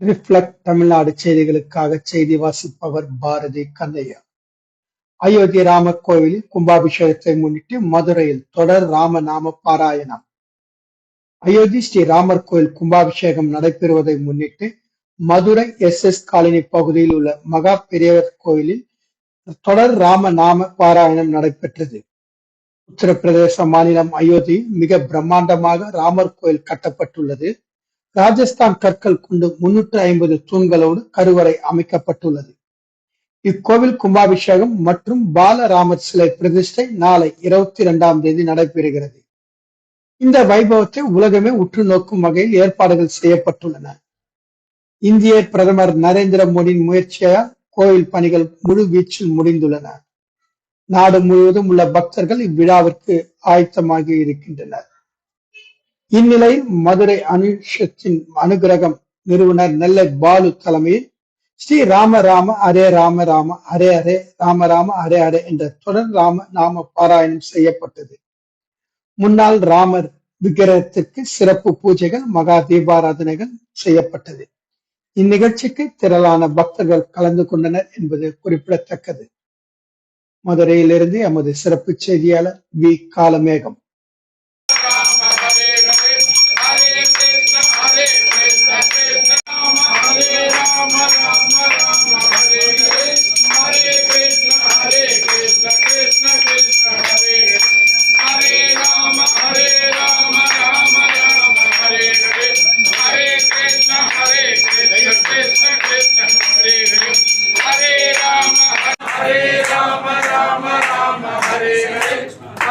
Reflect Tamil Nadu செய்திகளுக்காக செய்தி வாசிப்பவர் பாரதி கந்தையா அயோத்தி ராம கோவிலில் கும்பாபிஷேகத்தை முன்னிட்டு மதுரையில் தொடர் ராமநாம பாராயணம். அயோத்தி ஸ்ரீ ராமர் கோயில் கும்பாபிஷேகம் நடைபெறுவதை முன்னிட்டு மதுரை எஸ் எஸ் காலனி பகுதியில் உள்ள மகா பெரியவர் கோயிலில் தொடர் ராம நாம பாராயணம் நடைபெற்றது. உத்தரப்பிரதேச மாநிலம் அயோத்தி மிக பிரம்மாண்டமாக ராமர் கோயில் கட்டப்பட்டுள்ளது. ராஜஸ்தான் கற்கள் கொண்டு முன்னூற்று ஐம்பது தூண்களோடு கருவறை அமைக்கப்பட்டுள்ளது. இக்கோவில் கும்பாபிஷேகம் மற்றும் பாலராமர் சிலை பிரதிஷ்டை நாளை இருபத்தி இரண்டாம் தேதி நடைபெறுகிறது. இந்த வைபவத்தை உலகமே உற்று நோக்கும் வகையில் ஏற்பாடுகள் செய்யப்பட்டுள்ளன. இந்திய பிரதமர் நரேந்திர மோடியின் முயற்சியால் கோயில் பணிகள் முழு வீச்சில் முடிந்துள்ளன. நாடு முழுவதும் உள்ள பக்தர்கள் இவ்விழாவிற்கு ஆயத்தமாகி இருக்கின்றனர். இந்நிலையில் மதுரை அனுஷத்தின் அனுகிரகம் நிறுவனர் நெல்லை பாலு தலைமையில் ஸ்ரீ ராம ராம அரே ராம ராம அரே அரே ராம ராம அரே அரே என்ற தொடர் ராம நாம பாராயணம் செய்யப்பட்டது. முன்னாள் ராமர் விக்கிரகத்திற்கு சிறப்பு பூஜைகள் மகா தீபாராதனைகள் செய்யப்பட்டது. இந்நிகழ்ச்சிக்கு திரளான பக்தர்கள் கலந்து கொண்டனர் என்பது குறிப்பிடத்தக்கது. மதுரையிலிருந்து எமது சிறப்பு செய்தியாளர் V. Kalamegam.